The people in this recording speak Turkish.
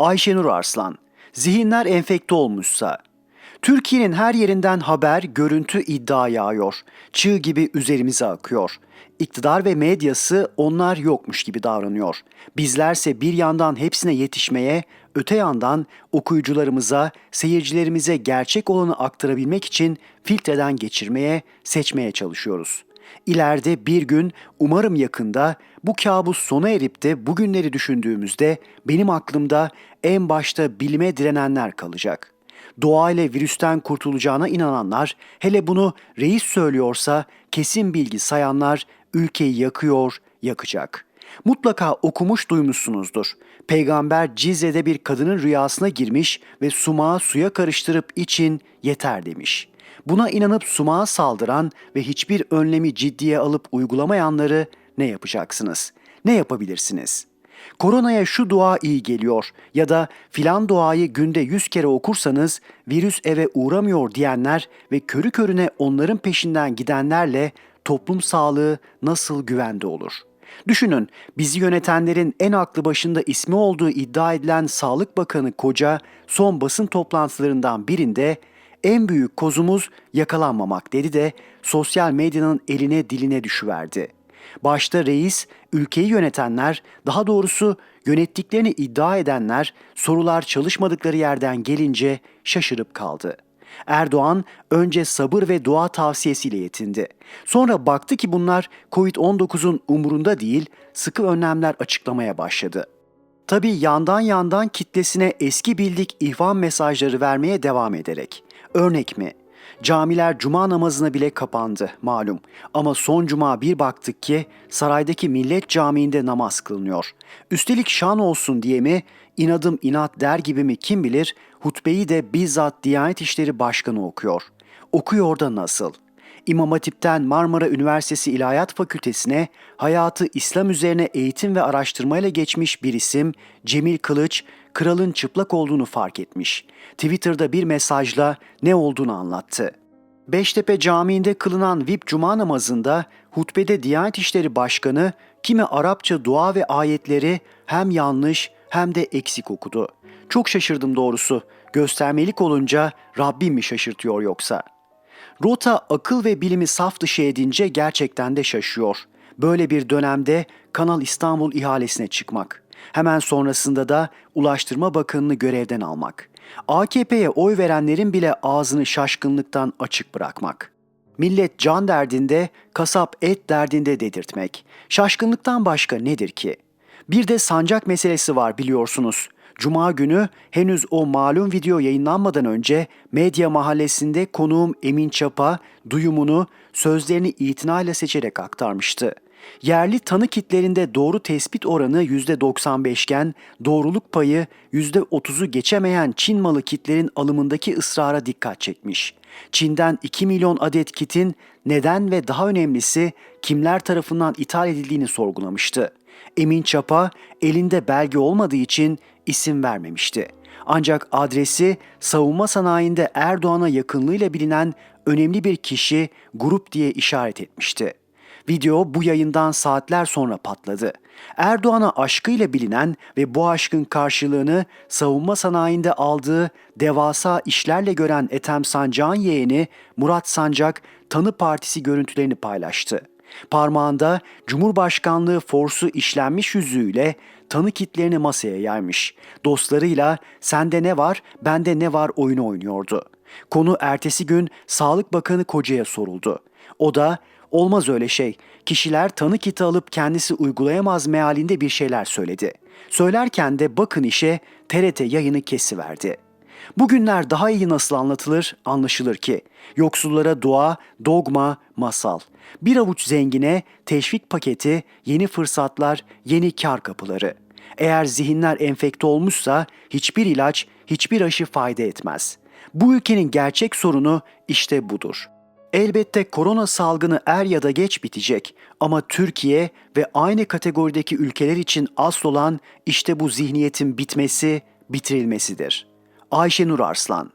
Ayşenur Arslan, zihinler enfekte olmuşsa, Türkiye'nin her yerinden haber, görüntü, iddia yağıyor. Çığ gibi üzerimize akıyor. İktidar ve medyası onlar yokmuş gibi davranıyor. Bizlerse bir yandan hepsine yetişmeye, öte yandan okuyucularımıza, seyircilerimize gerçek olanı aktarabilmek için filtreden geçirmeye, seçmeye çalışıyoruz. İleride bir gün umarım yakında bu kabus sona erip de bugünleri düşündüğümüzde benim aklımda en başta bilime direnenler kalacak. Doğa ile virüsten kurtulacağına inananlar, hele bunu reis söylüyorsa kesin bilgi sayanlar ülkeyi yakıyor, yakacak. Mutlaka okumuş duymuşsunuzdur. Peygamber Cizre'de bir kadının rüyasına girmiş ve sumağı suya karıştırıp için yeter demiş. Buna inanıp sumağa saldıran ve hiçbir önlemi ciddiye alıp uygulamayanları ne yapacaksınız? Ne yapabilirsiniz? Koronaya şu dua iyi geliyor ya da filan duayı günde yüz kere okursanız virüs eve uğramıyor diyenler ve körü körüne onların peşinden gidenlerle toplum sağlığı nasıl güvende olur? Düşünün bizi yönetenlerin en aklı başında ismi olduğu iddia edilen Sağlık Bakanı Koca son basın toplantılarından birinde en büyük kozumuz yakalanmamak dedi de sosyal medyanın eline diline düşüverdi. Başta reis, ülkeyi yönetenler, daha doğrusu yönettiklerini iddia edenler sorular çalışmadıkları yerden gelince şaşırıp kaldı. Erdoğan önce sabır ve dua tavsiyesiyle yetindi. Sonra baktı ki bunlar Covid-19'un umurunda değil, sıkı önlemler açıklamaya başladı. Tabii yandan yandan kitlesine eski bildik ihvan mesajları vermeye devam ederek. Örnek mi? Camiler cuma namazına bile kapandı malum. Ama son cuma bir baktık ki saraydaki millet camiinde namaz kılınıyor. Üstelik şan olsun diye mi, inadım inat der gibi mi kim bilir, hutbeyi de bizzat Diyanet İşleri Başkanı okuyor. Okuyor da nasıl?'' İmam Hatip'ten Marmara Üniversitesi İlahiyat Fakültesine hayatı İslam üzerine eğitim ve araştırmayla geçmiş bir isim Cemil Kılıç, kralın çıplak olduğunu fark etmiş. Twitter'da bir mesajla ne olduğunu anlattı. Beştepe Camii'nde kılınan VIP Cuma namazında hutbede Diyanet İşleri Başkanı kimi Arapça dua ve ayetleri hem yanlış hem de eksik okudu. Çok şaşırdım doğrusu. Göstermelik olunca Rabbim mi şaşırtıyor yoksa?'' Rota akıl ve bilimi saf dışı edince gerçekten de şaşıyor. Böyle bir dönemde Kanal İstanbul ihalesine çıkmak. Hemen sonrasında da Ulaştırma Bakanı'nı görevden almak. AKP'ye oy verenlerin bile ağzını şaşkınlıktan açık bırakmak. Millet can derdinde, kasap et derdinde dedirtmek. Şaşkınlıktan başka nedir ki? Bir de sancak meselesi var biliyorsunuz. Cuma günü henüz o malum video yayınlanmadan önce Medya Mahallesi'nde konuğum Emin Çapa duyumunu sözlerini itinayla seçerek aktarmıştı. Yerli tanı kitlerinde doğru tespit oranı %95 iken doğruluk payı %30'u geçemeyen Çin malı kitlerin alımındaki ısrara dikkat çekmiş. Çin'den 2 milyon adet kitin neden ve daha önemlisi kimler tarafından ithal edildiğini sorgulamıştı. Emin Çapa elinde belge olmadığı için isim vermemişti. Ancak adresi savunma sanayinde Erdoğan'a yakınlığıyla bilinen önemli bir kişi, grup diye işaret etmişti. Video bu yayından saatler sonra patladı. Erdoğan'a aşkıyla bilinen ve bu aşkın karşılığını savunma sanayinde aldığı devasa işlerle gören Ethem Sancak'ın yeğeni Murat Sancak Tanı Partisi görüntülerini paylaştı. Parmağında Cumhurbaşkanlığı forsu işlenmiş yüzüğüyle tanı kitlerini masaya yaymış. Dostlarıyla sende ne var, bende ne var oyunu oynuyordu. Konu ertesi gün Sağlık Bakanı Koca'ya soruldu. O da olmaz öyle şey. Kişiler tanı kiti alıp kendisi uygulayamaz mealinde bir şeyler söyledi. Söylerken de bakın işe TRT yayını kesiverdi. Bugünler daha iyi nasıl anlatılır, anlaşılır ki. Yoksullara dua, dogma, masal. Bir avuç zengine teşvik paketi, yeni fırsatlar, yeni kar kapıları. Eğer zihinler enfekte olmuşsa hiçbir ilaç, hiçbir aşı fayda etmez. Bu ülkenin gerçek sorunu işte budur. Elbette korona salgını er ya da geç bitecek ama Türkiye ve aynı kategorideki ülkeler için asıl olan işte bu zihniyetin bitmesi, bitirilmesidir. Ayşenur Arslan